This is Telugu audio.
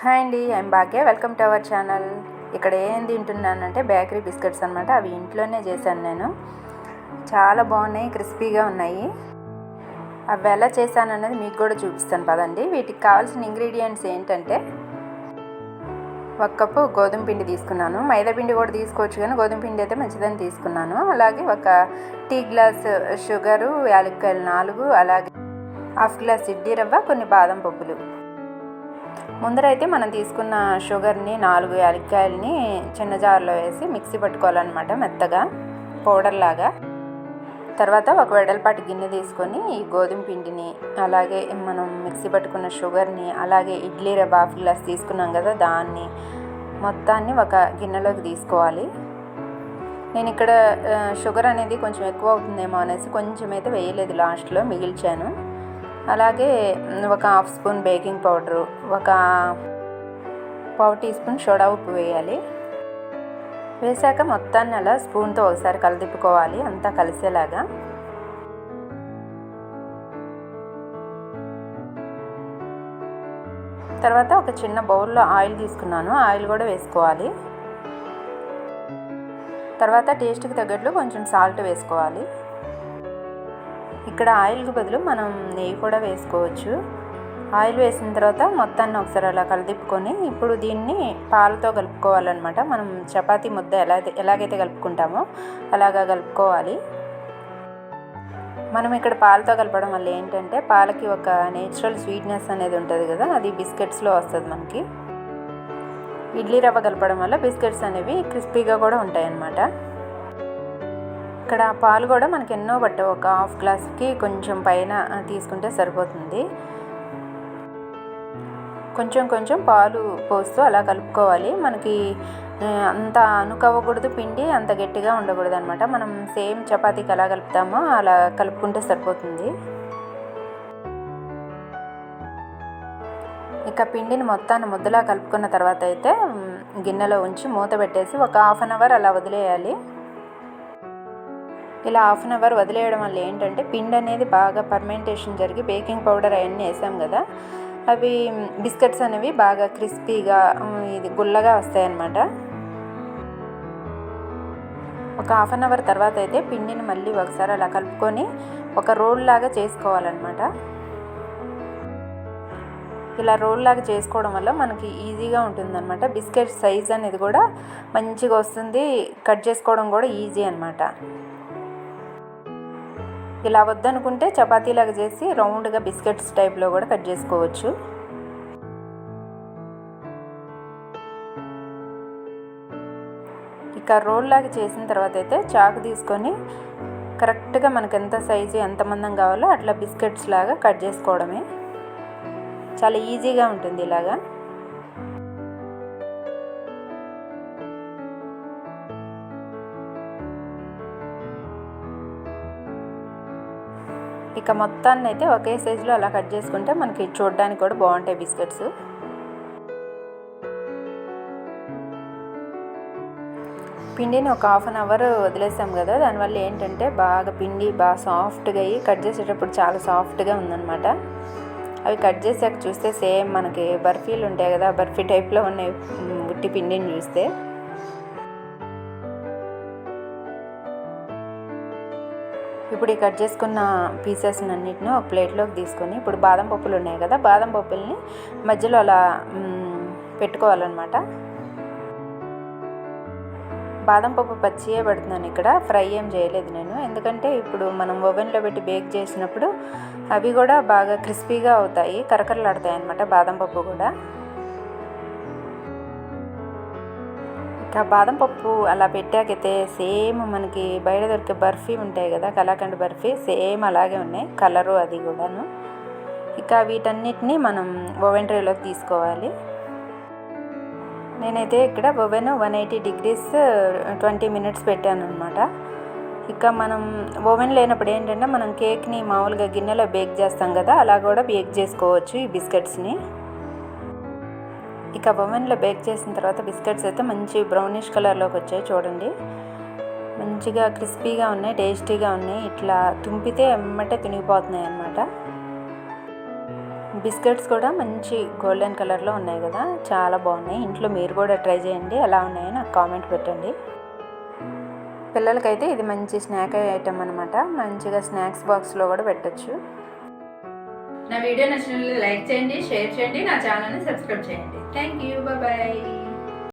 హాయ్ అండి I'm Bhagya. Welcome to our channel ఇక్కడ ఏం తింటున్నానంటే బేకరీ బిస్కెట్స్ అనమాట అవి ఇంట్లోనే చేశాను నేను. చాలా బాగున్నాయి క్రిస్పీగా ఉన్నాయి. అవి ఎలా చేశాను అన్నది మీకు కూడా చూపిస్తాను పదండి. వీటికి కావాల్సిన ఇంగ్రీడియంట్స్ ఏంటంటే ఒక కప్పు గోధుమ పిండి తీసుకున్నాను. మైదా పిండి కూడా తీసుకోవచ్చు కానీ గోధుమ పిండి అయితే మంచిదని తీసుకున్నాను. అలాగే ఒక టీ గ్లాస్ షుగరు యాలక్కాయలు నాలుగు అలాగే హాఫ్ గ్లాస్ ఇడ్లీ రవ్వ కొన్ని బాదం పప్పులు. ముందరైతే మనం తీసుకున్న షుగర్ని నాలుగు యాలక్కాయలని చిన్న జార్లో వేసి మిక్సీ పట్టుకోవాలన్నమాట మెత్తగా పౌడర్ లాగా. తర్వాత ఒక వెడల్పాటి గిన్నె తీసుకొని ఈ గోధుమ పిండిని అలాగే మనం మిక్సీ పట్టుకున్న షుగర్ని అలాగే ఇడ్లీ రవ్వ హాఫ్ గ్లాస్ తీసుకున్నాం కదా దాన్ని మొత్తాన్ని ఒక గిన్నెలోకి తీసుకోవాలి. నేను ఇక్కడ షుగర్ అనేది కొంచెం ఎక్కువ అవుతుందేమో అనేసి కొంచెం అయితే వేయలేదు లాస్ట్లో మిగిల్చాను. అలాగే ఒక హాఫ్ స్పూన్ బేకింగ్ పౌడరు ఒక పావు టీ స్పూన్ సోడా ఉప్పు వేయాలి. వేసాక మొత్తాన్ని అలా స్పూన్తో ఒకసారి కలదిప్పుకోవాలి అంతా కలిసేలాగా. తర్వాత ఒక చిన్న బౌల్లో ఆయిల్ తీసుకున్నాను ఆయిల్ కూడా వేసుకోవాలి. తర్వాత టేస్ట్కి తగ్గట్లు కొంచెం సాల్ట్ వేసుకోవాలి. ఇక్కడ ఆయిల్కి బదులు మనం నెయ్యి కూడా వేసుకోవచ్చు. ఆయిల్ వేసిన తర్వాత మొత్తాన్ని ఒకసారి అలా కలిదిప్పుకొని ఇప్పుడు దీన్ని పాలతో కలుపుకోవాలన్నమాట. మనం చపాతీ ముద్ద ఎలా ఎలాగైతే కలుపుకుంటామో అలాగా కలుపుకోవాలి. మనం ఇక్కడ పాలతో కలపడం వల్ల ఏంటంటే పాలకి ఒక నేచురల్ స్వీట్నెస్ అనేది ఉంటుంది కదా అది బిస్కెట్స్లో వస్తుంది మనకి. ఇడ్లీ రవ్వ కలపడం వల్ల బిస్కెట్స్ అనేవి క్రిస్పీగా కూడా ఉంటాయి అన్నమాట ఇక్కడ పాలు కూడా మనకి ఎన్నో బట్ట ఒక హాఫ్ గ్లాస్కి కొంచెం పైన తీసుకుంటే సరిపోతుంది. కొంచెం కొంచెం పాలు పోస్తూ అలా కలుపుకోవాలి. మనకి అంత అనుకవ్వకూడదు పిండి అంత గట్టిగా ఉండకూడదు అనమాట మనం సేమ్ చపాతీకి ఎలా కలుపుతామో అలా కలుపుకుంటే సరిపోతుంది. ఇక పిండిని మొత్తాన్ని ముద్దలా కలుపుకున్న తర్వాత అయితే గిన్నెలో ఉంచి మూత పెట్టేసి ఒక హాఫ్ అన్ అవర్ అలా వదిలేయాలి. ఇలా హాఫ్ అన్ అవర్ వదిలేయడం వల్ల ఏంటంటే పిండి అనేది బాగా పర్మెంటేషన్ జరిగి బేకింగ్ పౌడర్ అవన్నీ వేసాం కదా అవి బిస్కెట్స్ అనేవి బాగా క్రిస్పీగా ఇది గుల్లగా వస్తాయన్నమాట. ఒక హాఫ్ అన్ అవర్ తర్వాత అయితే పిండిని మళ్ళీ ఒకసారి అలా కలుపుకొని ఒక రోల్ లాగా చేసుకోవాలన్నమాట. ఇలా రోల్ లాగా చేసుకోవడం వల్ల మనకి ఈజీగా ఉంటుందన్నమాట. బిస్కెట్ సైజ్ అనేది కూడా మంచిగా వస్తుంది కట్ చేసుకోవడం కూడా ఈజీ అనమాట ఇలా వద్దనుకుంటే చపాతీలాగా చేసి రౌండ్గా బిస్కెట్స్ టైప్లో కూడా కట్ చేసుకోవచ్చు. ఇక రోల్ లాగా చేసిన తర్వాత అయితే చాకు తీసుకొని కరెక్ట్గా మనకు ఎంత సైజు ఎంత మందం కావాలో అట్లా బిస్కెట్స్ లాగా కట్ చేసుకోవడమే. చాలా ఈజీగా ఉంటుంది ఇలాగా. ఇక మొత్తాన్ని అయితే ఒకే సైజులో అలా కట్ చేసుకుంటే మనకి చూడడానికి కూడా బాగుంటాయి బిస్కెట్స్. పిండిని ఒక హాఫ్ అన్ అవర్ వదిలేసాం కదా దానివల్ల ఏంటంటే బాగా పిండి బాగా సాఫ్ట్గా అయ్యి కట్ చేసేటప్పుడు చాలా సాఫ్ట్గా ఉందన్నమాట. అవి కట్ చేసాక చూస్తే సేమ్ మనకి బర్ఫీలు ఉంటాయి కదా బర్ఫీ టైప్లో ఉన్నాయి ఉట్టి పిండిని చూస్తే. ఇప్పుడు ఈ కట్ చేసుకున్న పీసెస్ అన్నిటిని ఒక ప్లేట్లోకి తీసుకొని ఇప్పుడు బాదం పప్పులు ఉన్నాయి కదా బాదం పప్పుల్ని మధ్యలో అలా పెట్టుకోవాలన్నమాట. బాదం పప్పు పచ్చియే పెడుతున్నాను ఇక్కడ ఫ్రై ఏం చేయలేదు నేను. ఎందుకంటే ఇప్పుడు మనం ఓవెన్లో పెట్టి బేక్ చేసినప్పుడు అవి కూడా బాగా క్రిస్పీగా అవుతాయి కరకరలాడతాయి అన్నమాట బాదం పప్పు కూడా. ఇంకా బాదం పప్పు అలా పెట్టాకైతే సేమ్ మనకి బయట దొరికే బర్ఫీ ఉంటాయి కదా కలాకండ్ బర్ఫీ సేమ్ అలాగే ఉన్నాయి. కలరు అది కూడాను. ఇక వీటన్నిటిని మనం ఓవెన్ ట్రేలోకి తీసుకోవాలి. నేనైతే ఇక్కడ oven one eighty degrees twenty minutes పెట్టాను అనమాట ఇక మనం ఓవెన్ లేనప్పుడు ఏంటంటే మనం కేక్ని మామూలుగా గిన్నెలో బేక్ చేస్తాం కదా అలా కూడా బేక్ చేసుకోవచ్చు ఈ బిస్కెట్స్ని. ఇక ఓవెన్లో బేక్ చేసిన తర్వాత బిస్కెట్స్ అయితే మంచి బ్రౌనిష్ కలర్లోకి వచ్చాయి చూడండి. మంచిగా క్రిస్పీగా ఉన్నాయి టేస్టీగా ఉన్నాయి. ఇట్లా తుంపితే ఎమ్మటే తునిగిపోతున్నాయి అన్నమాట. బిస్కెట్స్ కూడా మంచి గోల్డెన్ కలర్లో ఉన్నాయి కదా చాలా బాగున్నాయి. ఇంట్లో మీరు కూడా ట్రై చేయండి ఎలా ఉన్నాయో నాకు కామెంట్ పెట్టండి. పిల్లలకైతే ఇది మంచి స్నాక్ ఐటమ్ అనమాట మంచిగా స్నాక్స్ బాక్స్లో కూడా పెట్టచ్చు. నా వీడియో నచ్చినట్లయితే లైక్ చేయండి షేర్ చేయండి నా ఛానల్ని సబ్స్క్రైబ్ చేయండి. Thank you bye